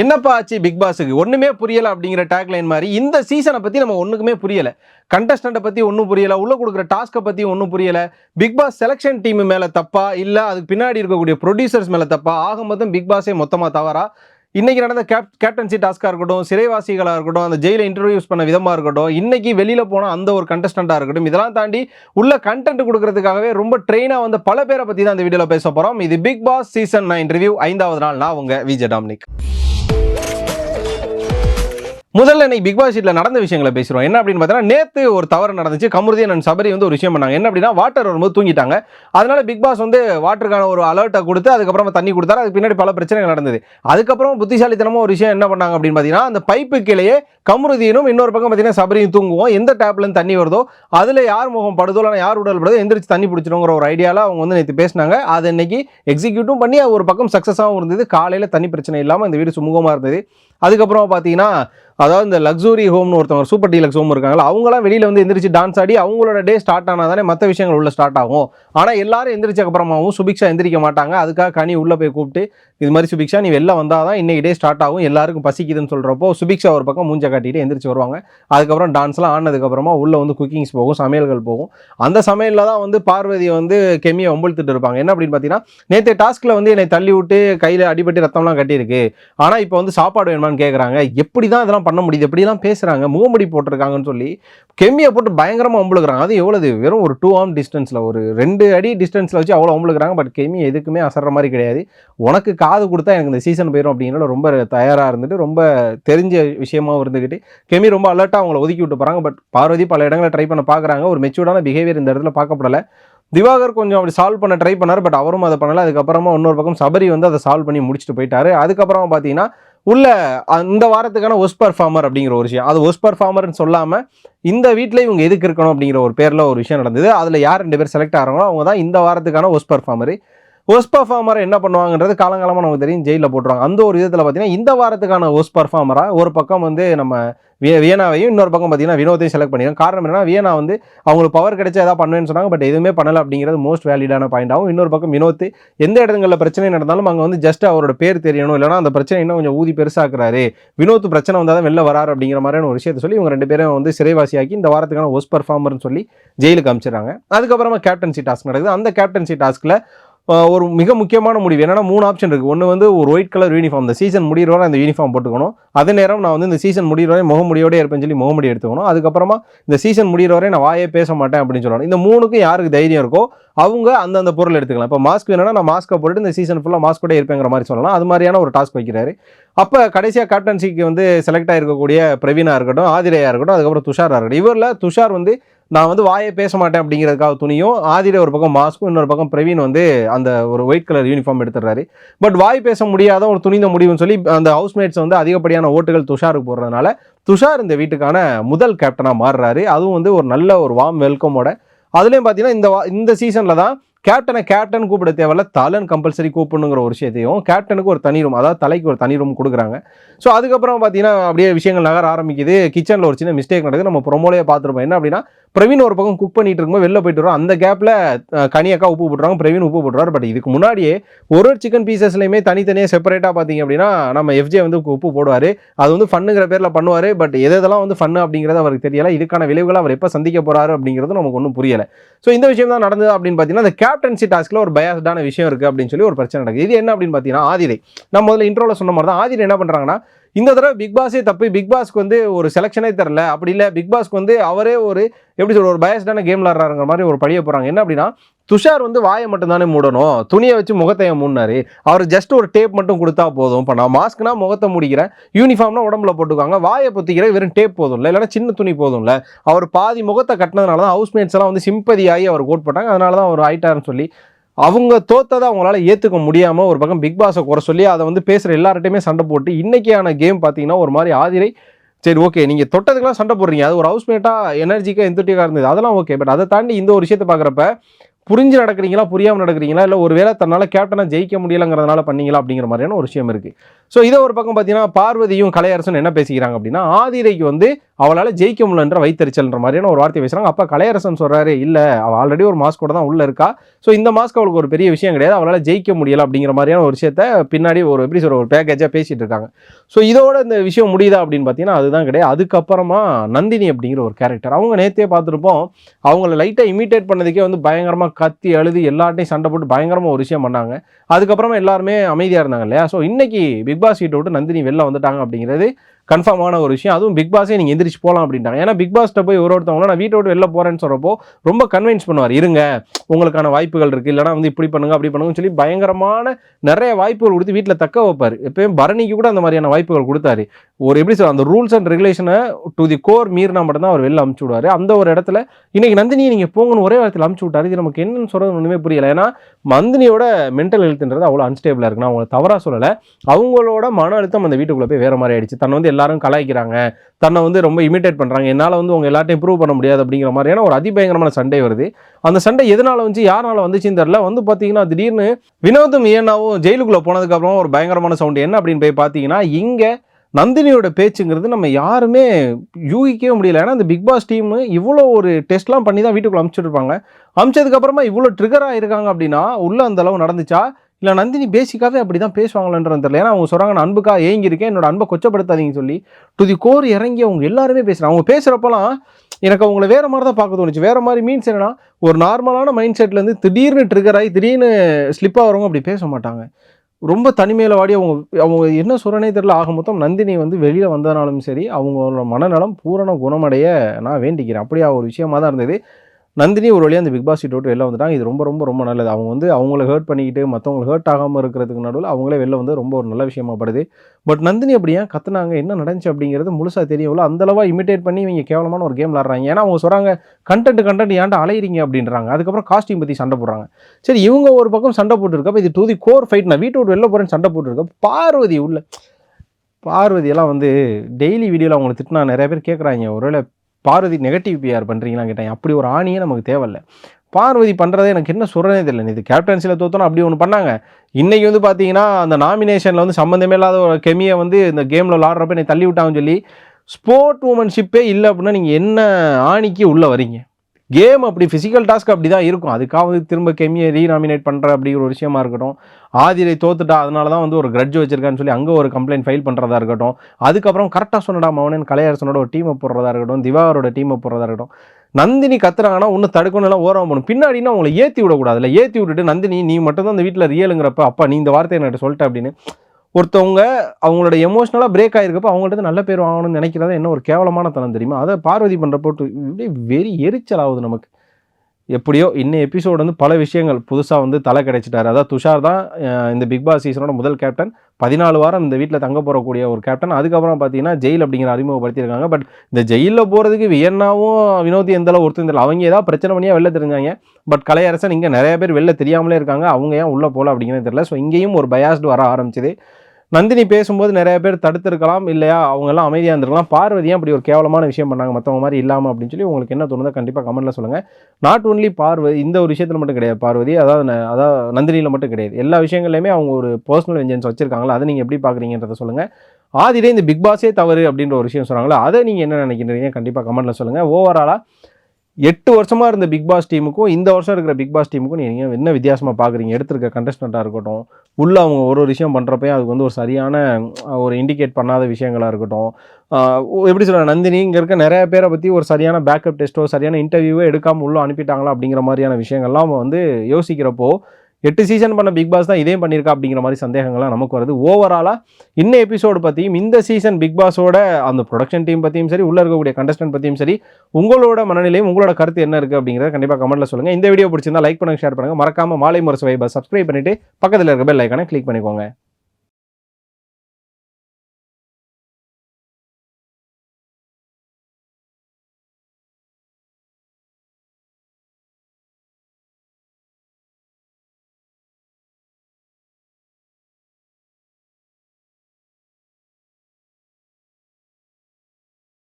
என்னப்பா ஆச்சு பிக் பாஸுக்கு ஒன்றுமே புரியலை அப்படிங்கிற டேக்லைன் மாதிரி இந்த சீசனை பற்றி நம்ம ஒன்றுக்குமே புரியலை. கண்டஸ்டண்ட்டை பற்றி ஒன்றும் புரியலை. உள்ளே கொடுக்குற டாஸ்க்கை பற்றி ஒன்றும் புரியலை. பிக் பாஸ் செலெக்ஷன் டீம் மேலே தப்பா? இல்லை அதுக்கு பின்னாடி இருக்கக்கூடிய ப்ரொடியூசர்ஸ் மேலே தப்பா? ஆக மொத்தம் பிக் பாஸே மொத்தமாக தவறா? இன்றைக்கி நடந்த கேப் கேப்டன்சி டாஸ்க்காக இருக்கட்டும் சிறைவாசிகளாக இருக்கட்டும் அந்த ஜெயிலில் இன்டர்வியூஸ் பண்ண விதமாக இருக்கட்டும் இன்றைக்கி வெளியில் போன அந்த ஒரு கண்டஸ்டண்ட்டாக இருக்கட்டும் இதெல்லாம் தாண்டி உள்ள கண்டென்ட் கொடுக்கறதுக்காகவே ரொம்ப ட்ரெயினாக வந்து பல பேரை பற்றி தான் இந்த வீடியோவில் பேச போகிறோம் இது Bigg Boss season nine review ஐந்தாவது நாள். நான் உங்கள் விஜய் டாமினிக். you முதல்ல இன்னைக்கு பிக் பாஸ் ஷீட்ல நடந்த விஷயங்களை பேசுகிறோம் என்ன அப்படின்னு பார்த்தீங்கன்னா நேற்று ஒரு தவறு நடந்துச்சு. கமருதீன் அண்ட் சபரி வந்து ஒரு விஷயம் பண்ணாங்க. என்ன அப்படின்னா வாட்டர் வரும்போது தூங்கிட்டாங்க. அதனால பிக் பாஸ் வந்து வாட்டருக்கான ஒரு அலர்ட்டை கொடுத்து அதுக்கப்புறமா தண்ணி கொடுத்தாரு. அதுக்கு பின்னாடி பல பிரச்சனைகள் நடந்தது. அதுக்கப்புறம் புத்திசாலித்தனமாக ஒரு விஷயம் என்ன பண்ணாங்க அப்படின்னு பார்த்தீங்கன்னா அந்த பைப்பு கீழேயே கமருதீனும் இன்னொரு பக்கம் பார்த்தீங்கன்னா சபரியும் தூங்குவோம். எந்த டேப்லேருந்து தண்ணி வருதோ அதில் யார் முகம் படுதோ இல்லை யார் உடல் படுதோ எந்திரிச்சு தண்ணி பிடிச்சிருங்கிற ஒரு ஐடியாவில் அவங்க வந்து நேற்று பேசினாங்க. அதை இன்னைக்கு எக்ஸிக்யூட்டும் பண்ணி ஒரு பக்கம் சக்ஸஸாகவும் இருந்தது. காலையில் தண்ணி பிரச்சனை இல்லாமல் இந்த வீடு சுமூகமாக இருந்தது. அதுக்கப்புறம் பார்த்தீங்கன்னா அதாவது இந்த லக்ஸுரி ஹோம்னு ஒருத்தவங்க சூப்பர் டீலக்ஸ் ஹோம் இருக்காங்களா அவங்களாம் வெளியில் வந்து எந்திரிச்சு டான்ஸ் ஆடி அவங்களோட டே ஸ்டார்ட் ஆனால் தானே மற்ற விஷயங்கள் உள்ள ஸ்டார்ட் ஆகும். ஆனால் எல்லாரும் எந்திரிச்சக்கு அப்புறமாவும் சுபிக்ஷா எந்திரிக்க மாட்டாங்க. அதுக்காக கனி உள்ளே போய் கூப்பிட்டு இது மாதிரி சுபிக்ஷா நீ வெளில வந்தால் தான் இன்னைக்கு டே ஸ்டார்ட் ஆகும். எல்லாருக்கும் பசிக்குதுன்னு சொல்கிறப்போ சுபிக்ஷா ஒரு பக்கம் மூஞ்ச காட்டிட்டு எந்திரிச்சு வருவாங்க. அதுக்கப்புறம் டான்ஸ்லாம் ஆனதுக்கப்புறமா உள்ளே வந்து குக்கிங்ஸ் போகும் சமையல்கள் போகும். அந்த சமையலில் தான் வந்து பார்வதி வந்து கெமியை ஒம்பழுத்துட்டு இருப்பாங்க. என்ன அப்படின்னு பார்த்தீங்கன்னா நேற்று டாஸ்கில் வந்து என்னை தள்ளி விட்டு கையில் அடிபட்டு ரத்தம்லாம் கட்டியிருக்கு. ஆனால் இப்போ வந்து சாப்பாடு வேணுமான்னு கேட்குறாங்க எப்படி தான் இதெல்லாம் பண்ண முடியுது? எப்படிலாம் பேசுகிறாங்க முகமுடி போட்டிருக்காங்கன்னு சொல்லி கெமியை போட்டு பயங்கரமாக ஒம்பளுக்குறாங்க அது எவ்வளோது வெறும் ஒரு டூ ஆம் டிஸ்டன்ஸில் ஒரு ரெண்டு அடி டிஸ்டன்ஸில் வச்சு அவ்வளோ ஒம்பளுக்குறாங்க பட் கெமி எதுக்குமே அசர்ற மாதிரி கிடையாது. உனக்கு காது கொடுத்தா எனக்கு இந்த சீசன் போயிடும் அப்படிங்கிறத ரொம்ப தயாராக இருந்துட்டு ரொம்ப தெரிஞ்ச விஷயமாவும் இருந்துக்கிட்டு கெமி ரொம்ப அலர்ட்டாக அவங்கள ஒதுக்கி விட்டு போகிறாங்க பட் பார்வதி பல இடங்களை ட்ரை பண்ண பார்க்குறாங்க ஒரு மெச்சூர்டான பிஹேவியர் இந்த இடத்துல பார்க்கப்படல. திவாகர் கொஞ்சம் அப்படி சால்வ் பண்ண ட்ரை பண்ணார் பட் அவரும் அதை பண்ணலை. அதுக்கப்புறமா இன்னொரு பக்கம் சபரி வந்து அதை சால்வ் பண்ணி முடிச்சுட்டு போயிட்டாரு. அதுக்கப்புறமா பார்த்தீங்கன்னா உள்ள இந்த வாரத்துக்கான ஒஸ் பர்ஃபார்மர் அப்படிங்கிற ஒரு விஷயம். அது ஒஸ் பர்ஃபார்மர்னு சொல்லாமல் இந்த வீட்டில் இவங்க எதுக்கு இருக்கணும் அப்படிங்கிற ஒரு பேரில் ஒரு விஷயம் நடந்தது. அதில் யார் ரெண்டு பேர் செலக்ட் ஆகிறாங்களோ அவங்க தான் இந்த வாரத்துக்கான ஒஸ் பர்ஃபார்மர் ஒஸ் பர்ஃபார்மரை என்ன பண்ணுவாங்கன்றது காலங்காலமாக நமக்கு தெரியும். ஜெயிலில் போட்டுருவாங்க. அந்த ஒரு விதத்தில் பார்த்தீங்கன்னா இந்த வாரத்துக்கான ஒஸ் பர்ஃபார்மராக ஒரு பக்கம் வந்து நம்ம வியனாவையும் இன்னொரு பக்கம் பார்த்தீங்கன்னா வினோத்தையும் செலக்ட் பண்ணிருக்காங்க. காரணம் என்னன்னா வியனா வந்து அவங்களுக்கு பவர் கிடைச்சா ஏதாவது பண்ணுவேன்னு சொன்னாங்க பட் எதுவுமே பண்ணல அப்படிங்கிறது மோஸ்ட் வேலிடான பாயிண்ட் ஆகும். இன்னொரு பக்கம் வினோத் எந்த இடங்களில் பிரச்சனை நடந்தாலும் அங்கே வந்து ஜஸ்ட் அவரோட பேர் தெரியணும். இல்லைனா அந்த பிரச்சனை இன்னும் கொஞ்சம் ஊதி பெருசாக்குறாரு. வினோத் பிரச்சனை வந்தால் தான் வெளில வராரு அப்படிங்கிற மாதிரியான ஒரு விஷயத்தை சொல்லி இவங்க ரெண்டு பேரும் வந்து சிறைவாசியாக்கி இந்த வாரத்துக்கான ஒஸ் பர்ஃபார்மர்னு சொல்லி ஜெயிலுக்கு அமிச்சிடுறாங்க. அதுக்கப்புறமா கேப்டன்சி டாஸ்க் நடக்குது. அந்த கேப்டன்சி டாஸ்க்கில் ஒரு மிக முக்கியமான முடிவு. என்னன்னா மூணு ஆப்ஷன் இருக்குது ஒன்று வந்து ஒரு ஒயிட் கலர் யூனிஃபார்ம் இந்த சீசன் முடிகிற வரை அந்த யூனிஃபார்ம் போட்டுக்கணும். அதே நேரம் நான் வந்து இந்த சீசன் முடிகிற வரை முகமுடியோடய இருப்பேன்னு சொல்லி முகமுடி எடுத்துக்கணும். அதுக்கப்புறமா இந்த சீசன் முடிகிற வரை நான் வாயே பேச மாட்டேன் அப்படின்னு சொல்லணும். இந்த மூணுக்கும் யாருக்கு தைரியம் இருக்கோ அவங்க அந்தந்த பொருள் எடுத்துக்கலாம். இப்போ மாஸ்க் வேணும்னா நான் மாஸ்க்கை போட்டு இந்த சீசன் ஃபுல்லாக மாஸ்கோட இருப்பேங்கிற மாதிரி சொல்லலாம். அது மாதிரியான ஒரு டாஸ்க் வைக்கிறாரு. அப்போ கடைசியாக கேப்டன்சிக்கு வந்து செலக்ட் ஆகிருக்கக்கூடிய பிரவீனா இருக்கட்டும் ஆதிரையாக இருக்கட்டும் அதுக்கப்புறம் துஷாராக இருக்கட்டும். இவரில் துஷார் வந்து நான் வந்து வாயை பேச மாட்டேன் அப்படிங்கிறதுக்காக துணியும் ஆதிரை ஒரு பக்கம் மாஸ்க்கும் இன்னொரு பக்கம் பிரவீன் வந்து அந்த ஒரு ஒயிட் கலர் யூனிஃபார்ம் எடுத்துடுறாரு. பட் வாய் பேச முடியாத ஒரு துணிந்த முடிவுன்னு சொல்லி அந்த ஹவுஸ்மேட்ஸ் வந்து அதிகப்படியான ஓட்டுகள் துஷாருக்கு போடுறதுனால துஷார் இந்த வீட்டுக்கான முதல் கேப்டனாக மாறுறாரு. அதுவும் வந்து ஒரு நல்ல ஒரு வார்ம் வெல்கமோட அதுலேயும் பார்த்தீங்கன்னா இந்த வா- இந்த சீசனில் தான் கேப்டனை கேப்டன் கூப்பிட தேவையில்ல. தலன் கம்பல்சரி கூப்பிடணுங்கிற ஒரு விஷயத்தையும் கேப்டனுக்கு ஒரு தனி ரூம் அதாவது தலைக்கு ஒரு தனி ரூம் கொடுக்குறாங்க. ஸோ அதுக்கப்புறம் பார்த்தீங்கன்னா அப்படியே விஷயங்கள் நகர ஆரம்பிக்குது. கிச்சனில் ஒரு சின்ன மிஸ்டேக் நடக்குது. நம்ம ப்ரொமோலையே பார்த்துருப்போம் என்ன அப்படின்னா பிரவீன் ஒரு பக்கம் குக் பண்ணிட்டு இருக்கும்போது வெளில போயிட்டு வரோம் அந்த கேப்பில் கனியக்கா உப்பு போட்டுறாங்க பிரவீன் உப்பு போட்டுறாரு பட் இதுக்கு முன்னாடியே ஒரு ஒரு சிக்கன் பீசஸ்லையுமே தனித்தனியாக செப்பரேட்டாக பார்த்தீங்க அப்படின்னா நம்ம எஃப்ஜே வந்து உப்பு போடுவார். அது வந்து ஃபன்னுங்கிற பேரில் பண்ணுவார். பட் எதெல்லாம் வந்து ஃபன்னு அப்படிங்கிறது அவருக்கு தெரியல. இதுக்கான விளைவுகளை அவர் எப்போ சந்திக்க போகிறாரு அப்படிங்கிறது நமக்கு ஒன்றும் புரியலை. ஸோ இந்த விஷயம் தான் நடந்தது அப்படின்னு பார்த்தீங்கன்னா அந்த கேப்டன்சி டாஸ்கில் ஒரு பயாஸ்டான விஷயம் இருக்குது அப்படின்னு சொல்லி ஒரு பிரச்சனை நடக்குது. இது என்ன அப்படின்னு பார்த்தீங்கன்னா ஆதிரை நம்ம முதல்ல இன்ட்ரோவில் சொன்ன மாதிரி தான் ஆதிரை என்ன பண்ணுறாங்கன்னா இந்த தடவை பிக் பாஸே தப்பு பிக் பாஸ்க்கு வந்து ஒரு செலெக்ஷனே தரல. அப்படி இல்லை பிக் பாஸ்க்கு வந்து அவரே ஒரு எப்படி சொல்ற ஒரு பயஸ்டான கேம் விளாட்றாருங்கிற மாதிரி ஒரு படிய போகிறாங்க என்ன அப்படின்னா துஷார் வந்து வாயை மட்டும் தானே மூடணும்? துணியை வச்சு முகத்தை ஏன் மூடினாரு. அவர் ஜஸ்ட் ஒரு டேப் மட்டும் கொடுத்தா போதும். இப்போ நான் மாஸ்க்னா முகத்தை முடிக்கிறேன். யூனிஃபார்ம்னா உடம்புல போட்டுக்காங்க வாயை பொத்திக்கிற வெறும் டேப் போதும்ல இல்லைன்னா சின்ன துணி போதும்ல. அவர் பாதி முகத்தை கட்டினதுனால தான் ஹவுஸ்மேட்ஸ் எல்லாம் வந்து சிம்பதி ஆகி அவர் கோட் போட்டாங்க. அதனால தான் அவர் ஆயிட்டாருன்னு சொல்லி அவங்க தோத்ததை அவங்களால ஏற்றுக்க முடியாமல் ஒரு பக்கம் பிக் பாஸை குறை சொல்லி அதை வந்து பேசுகிற எல்லார்ட்டையுமே சண்டை போட்டு இன்றைக்கியான கேம் பார்த்தீங்கன்னா ஒரு மாதிரி ஆதிரை சரி ஓகே நீங்கள் தொட்டதுக்கெல்லாம் சண்டை போடுறீங்க. அது ஒரு ஹவுஸ்மேட்டாக எனர்ஜிக்காக எந்தட்டிக்காக இருந்தது. அதெல்லாம் ஓகே பட் அதை தாண்டி இந்த ஒரு விஷயத்தை பார்க்குறப்ப புரிஞ்சு நடக்கிறீங்களா புரியாமல் நடக்கிறீங்களா இல்லை ஒரு வேளை தன்னால் கேப்டனாக ஜெயிக்க முடியலங்கிறதுனால பண்ணீங்களா அப்படிங்கிற மாதிரியான ஒரு விஷயம் இருக்குது ஸோ இதை ஒரு பக்கம் பார்த்தீங்கன்னா பார்வதியும் கலையரசன் என்ன பேசிக்கிறாங்க அப்படின்னா ஆதிரைக்கு வந்து அவளால் ஜெயிக்க முடியலன்ற வைத்தறிச்சல்ன்ற மாதிரியான ஒரு வார்த்தை பேசுகிறாங்க அப்போ கலையரசன் சொல்கிறாரு இல்லை அவள் ஆல்ரெடி ஒரு மாஸ்கோட தான் உள்ளே இருக்கா? ஸோ இந்த மாஸ்க் அவளுக்கு ஒரு பெரிய விஷயம் கிடையாது. அவளால் ஜெயிக்க முடியல அப்படிங்கிற மாதிரியான ஒரு விஷயத்த பின்னாடி ஒரு எப்படி சொல்ற ஒரு பேக்கேஜாக பேசிகிட்டு இருக்காங்க. ஸோ இதோட இந்த விஷயம் முடியுதா அப்படின்னு பார்த்தீங்கன்னா அதுதான் கிடையாது. அதுக்கப்புறமா நந்தினி அப்படிங்கிற ஒரு கேரக்டர் அவங்க நேற்றே பார்த்துருப்போம் அவங்கள லைட்டாக இமிட்டேட் பண்ணதுக்கே வந்து பயங்கரமாக கத்தி அழுது எல்லாட்டையும் சண்டை போட்டு பயங்கரமாக ஒரு விஷயம் பண்ணாங்க. அதுக்கப்புறமா எல்லாருமே அமைதியாக இருந்தாங்க இல்லையா? ஸோ இன்னைக்கு பிக் பாஸ் வீட்டை விட்டு நந்தினி வெளில வந்துட்டாங்க அப்படிங்கிறது கன்ஃபார்மான ஒரு விஷயம். அதுவும் பிக் பாஸே நீங்கள் எந்திரிச்சு போகலாம் அப்படின்ட்டாங்க. ஏன்னா பிக் பாஸ்ட்ட போய் ஒரு ஒருத்தவங்கள நான் வீட்டை விட்டு வெளில போகிறேன்னு சொல்கிறப்போ ரொம்ப கன்வின்ஸ் பண்ணுவார். இருங்க உங்களுக்கான வாய்ப்புகள் இருக்குது இல்லைனா வந்து இப்படி பண்ணுங்க அப்படி பண்ணுங்கன்னு சொல்லி பயங்கரமான நிறைய வாய்ப்புகள் கொடுத்து வீட்டில் தக்க வைப்பார். எப்பயும் பரணிக்கு கூட அந்த மாதிரியான வாய்ப்புகள் கொடுத்தாரு. ஒரு எப்படி சொல்ல அந்த ரூல்ஸ் அண்ட் ரெகுலேஷனை டு தி கோர் மீறினா மட்டும்தான் அவர் வெளில அமுச்சு விடுவார். அந்த ஒரு இடத்துல இன்னைக்கு நந்தினியை நீங்கள் போங்கன்னு ஒரே வாரத்தில் அமுச்சு விட்டாரு. இது நமக்கு என்னன்னு சொல்கிறது ஒன்றுமே புரியல. ஏன்னா மந்தினியோட மென்டல் ஹெல்த்ன்றது அவ்வளோ அன்ஸ்டேபிளாக இருக்கு. நான் அவங்களை தவறாக சொல்லலை. அவங்களோட மன அழுத்தம் அந்த வீட்டுக்குள்ளே போய் வேறு மாதிரி ஆயிடுச்சு. தன்னை வந்து எல்லாரும் கலாய்க்கிறாங்க. தன்னை வந்து ரொம்ப இமிட்டேட் பண்ணுறாங்க என்னால் வந்து உங்கள் எல்லாத்தையும் ப்ரூவ் பண்ண முடியாது அப்படிங்கிற மாதிரியான ஒரு அதிபயங்கரமான சண்டை வருது. அந்த சண்டை எதனால் வந்து யாரால வந்துச்சுன்னு தெரில வந்து பார்த்தீங்கன்னா திடீர்னு வினோதும் ஏனாவும் ஜெயிலுக்குள்ளே போனதுக்கப்புறம் ஒரு பயங்கரமான சவுண்ட் என்ன அப்படின்னு போய் பார்த்தீங்கன்னா இங்கே நந்தினியோட பேச்சுங்கிறது நம்ம யாருமே யூகிக்கவே முடியல. ஏன்னா இந்த பிக் பாஸ் டீம் இவ்வளோ ஒரு டெஸ்ட்லாம் பண்ணி தான் வீட்டுக்குள்ளே அமுச்சுட்ருப்பாங்க அமிச்சதுக்கப்புறமா இவ்வளோ ட்ரிகர் இருக்காங்க அப்படின்னா உள்ளே அந்த அளவு நடந்துச்சா? இல்லை நந்தினி பேசிக்காகவே அப்படி தான் பேசுவாங்களான்றது தெரியல. ஏன்னா அவங்க சொல்கிறாங்க நான் அன்புக்காக ஏங்கியிருக்கேன். என்னோட அன்பை கொச்சப்படுத்தாதீங்கன்னு சொல்லி. டு தி கோர் இறங்கி அவங்க எல்லாருமே பேசுகிறாங்க அவங்க பேசுகிறப்பலாம் எனக்கு அவங்கள வேறு மாதிரி தான் பார்க்க தோணுச்சு. வேறு மாதிரி மீன்ஸ் என்னன்னா ஒரு நார்மலான மைண்ட் செட்லேருந்து திடீர்னு ட்ரிகர் ஆகி திடீர்னு ஸ்லிப் ஆகிறவங்க அப்படி பேச மாட்டாங்க. ரொம்ப தனிமையில் வாடி அவங்க அவங்க என்ன சொல்கிறனே தெரியல. ஆக மொத்தம் நந்தினி வந்து வெளியில் வந்தனாலும் சரி அவங்களோட மனநலம் பூரண குணமடைய நான் வேண்டிக்கிறேன். அப்படியா ஒரு விஷயமாக தான் இருந்தது. நந்தினி ஒரு வழியாக அந்த பிக் பாஸ் சீட் விட்டு வெளில வந்துட்டாங்க. இது ரொம்ப ரொம்ப ரொம்ப நல்லது. அவங்க வந்து அவங்கள ஹர்ட் பண்ணிக்கிட்டு மற்றவங்களை ஹர்ட் ஆகாமல் இருக்கிறதுக்கு நடுவில் அவங்களே வெளில வந்து ரொம்ப ஒரு நல்ல விஷயமா படுது. பட் நந்தினி அப்படியே கத்துனாங்க? என்ன நடந்துச்சு அப்படிங்கிறது முழுசாக தெரியவில்ல அந்தளவா இமிட்டேட் பண்ணி இவங்க கேவலமான ஒரு கேம் விளாட்றாங்க ஏன்னா அவங்க சொல்கிறாங்க கண்டென்ட் கண்டென்ட் ஏன்டா அலையிறீங்க? அப்படின்றாங்க. அதுக்கப்புறம் காஸ்டியூம் பற்றி சண்டை போடுறாங்க. சரி இவங்க ஒரு பக்கம் சண்டை போட்டுருக்கப்போ இது டூ தி கோர் ஃபைட் நான் வீட்டு விட்டு வெளில போகிறேன்னு சண்டை போட்டுருக்கப்போ பார்வதி உள்ள பார்வதியெல்லாம் வந்து டெய்லி வீடியோவில் அவங்களை திட்டினா நிறைய பேர் கேட்குறாங்க ஒருவேளை பார்வதி நெகட்டிவ் பிஆர் பண்ணுறீங்களா கேட்டேன். அப்படி ஒரு ஆணியே நமக்கு தேவையில்ல. பார்வதி பண்ணுறதே எனக்கு என்ன சொல்கிறதே தெரியல. இது கேப்டன்சியில் தோத்தோன்னா அப்படி ஒன்று பண்ணாங்க. இன்றைக்கி வந்து பார்த்தீங்கன்னா அந்த நாமினேஷனில் வந்து சம்மந்தமே இல்லாத ஒரு கெமியை வந்து இந்த கேமில் விளாட்றப்ப என்னை தள்ளி விட்டாங்கன்னு சொல்லி ஸ்போர்ட் உமன்ஷிப்பே இல்லை அப்படின்னா நீங்கள் என்ன ஆணிக்கு உள்ளே வரீங்க? கேம் அப்படி ஃபிசிக்கல் டாஸ்க் அப்படி தான் இருக்கும். அதுக்காக வந்து திரும்ப கெமியை ரீநாமினேட் பண்ணுற அப்படிங்கிற ஒரு விஷயமா இருக்கட்டும். ஆதிரை தோத்துட்டா அதனால தான் வந்து ஒரு கிரட்ஜ் வச்சிருக்கான்னு சொல்லி அங்கே ஒரு கம்ப்ளைண்ட் ஃபைல் பண்ணுறதா இருக்கட்டும். அதுக்கப்புறம் கரெக்டாக சொன்னடா மௌனன் கலையரசனோட ஒரு டீமை போடுறதா இருக்கட்டும் திவாகரோட டீமை போடுறதா இருக்கட்டும். நந்தினி கத்துறாங்கன்னா ஒன்று தடுக்கணும்லாம் ஓரம் போகணும் பின்னாடினா அவங்களை ஏற்றி விடக்கூடாதுல்ல. ஏற்றி விட்டுட்டு நந்தினி நீ மட்டும் தான் அந்த வீட்டில் ரியலுங்கிறப்ப அப்பா நீ இந்த வார்த்தையை என்கிட்ட சொல்லிட்ட அப்படின்னு. ஒருத்தவங்க அவங்களோட எமோஷ்னலாக பிரேக் ஆகிருக்கப்போ அவங்கள்ட்ட நல்ல பேர் வாங்கணும்னு நினைக்கிறத என்ன ஒரு கேவலமான தனம் தெரியுமா? அதை பார்வதி பண்ணுற போட்டு இப்படியே வெறி எரிச்சல் ஆகுது நமக்கு. எப்படியோ இன்னும் எபிசோடு வந்து பல விஷயங்கள். புதுசாக வந்து தலை கிடைச்சிட்டாரு. அதாவது துஷார் தான் இந்த பிக் பாஸ் சீசனோட முதல் கேப்டன் பதினாலு வாரம் இந்த வீட்டில் தங்க போகக்கூடிய ஒரு கேப்டன் அதுக்கப்புறம் பார்த்தீங்கன்னா ஜெயில் அப்படிங்கிற அறிமுகப்படுத்தியிருக்காங்க. பட் இந்த ஜெயிலில் போகிறதுக்கு வியன்னாவும் வினோதி எந்தளவு ஒருத்தர் தெரியல. அவங்க ஏதாவது பிரச்சனை பண்ணியாக வெளில தெரிஞ்சாங்க. பட் கலையரசன் இங்கே நிறைய பேர் வெளில தெரியாமலே இருக்காங்க. அவங்க ஏன் உள்ளே போகல அப்படிங்கிறது தெரியல. ஸோ இங்கேயும் ஒரு பயாஸ்டு வர ஆரம்பிச்சது. நந்தினி பேசும்போது நிறைய பேர் தடுத்திருக்கலாம் இல்லையா? அவங்க எல்லாம் அமைதியாக இருந்திருக்கலாம். பார்வதியும் அப்படி ஒரு கேவலமான விஷயம் பண்ணாங்க? மற்றவங்க மாதிரி இல்லாமல் அப்படின்னு சொல்லி உங்களுக்கு என்ன தோணுதோ கண்டிப்பாக கமெண்ட்ல சொல்லுங்கள் நாட் ஒன்லி பார்வதி இந்த ஒரு விஷயத்தில் மட்டும் கிடையாது பார்வதி அதாவது ந- அதாவது நந்தினியில் மட்டும் கிடையாது. எல்லா விஷயங்கள்லையுமே அவங்க ஒரு பர்சனல் வெஞ்சன்ஸ் வச்சிருக்காங்களா? அதை நீங்கள் எப்படி பார்க்குறீங்கன்றத சொல்லுங்கள் ஆதிலே இந்த பிக் பாஸே தவறு அப்படின்ற ஒரு விஷயம் சொல்கிறாங்களா அதை நீங்கள் என்ன நினைக்கிறீங்க? கண்டிப்பாக கமெண்ட்ல சொல்லுங்கள் ஓவராலாக எட்டு வருஷமாக இருந்த பிக் பாஸ் டீமுக்கும் இந்த வருஷம் இருக்கிற பிக் பாஸ் டீமுக்கும் நீங்கள் என்ன வித்தியாசமாக பார்க்குறீங்க எடுத்திருக்க கண்டஸ்டண்ட்டாக இருக்கட்டும் உள்ள அவங்க ஒரு ஒரு விஷயம் பண்ணுறப்பையும் அதுக்கு வந்து ஒரு சரியான ஒரு இண்டிகேட் பண்ணாத விஷயங்களாக இருக்கட்டும். எப்படி சொல்ல நந்தினி இங்கே இருக்க நிறைய பேரை பற்றி ஒரு சரியான பேக்கப் டெஸ்ட்டோ சரியான இன்டர்வியூவோ எடுக்காமல் உள்ளே அனுப்பிட்டாங்களா அப்படிங்கிற மாதிரியான விஷயங்கள்லாம் அவங்க வந்து யோசிக்கிறப்போ எட்டு சீசன் பண்ண பிக் பாஸ் தான் இதே பண்ணியிருக்கா அப்படிங்கிற மாதிரி சந்தேகங்கள்லாம் நமக்கு வருது. ஓவராலாக இந்த எபிசோடு பற்றியும் இந்த சீசன் பிக் பாஸோட அந்த ப்ரொடக்ஷன் டீம் பற்றியும் சரி உள்ளே இருக்கக்கூடிய கண்டஸ்டன்ட் பற்றியும் சரி உங்களோட மனநிலையும் உங்களோட கருத்து என்ன இருக்குது அப்படிங்கிறத கண்டிப்பாக கமெண்ட்டில் சொல்லுங்கள் இந்த வீடியோ பிடிச்சிருந்தா லைக் பண்ணுங்கள் ஷேர் பண்ணுங்கள் மறக்காமல் மாலை முரசு வைபா சப்ஸ்கிரைப் பண்ணிட்டு பக்கத்தில் இருக்க பெல் ஐக்கானை கிளிக் பண்ணிக்கோங்க.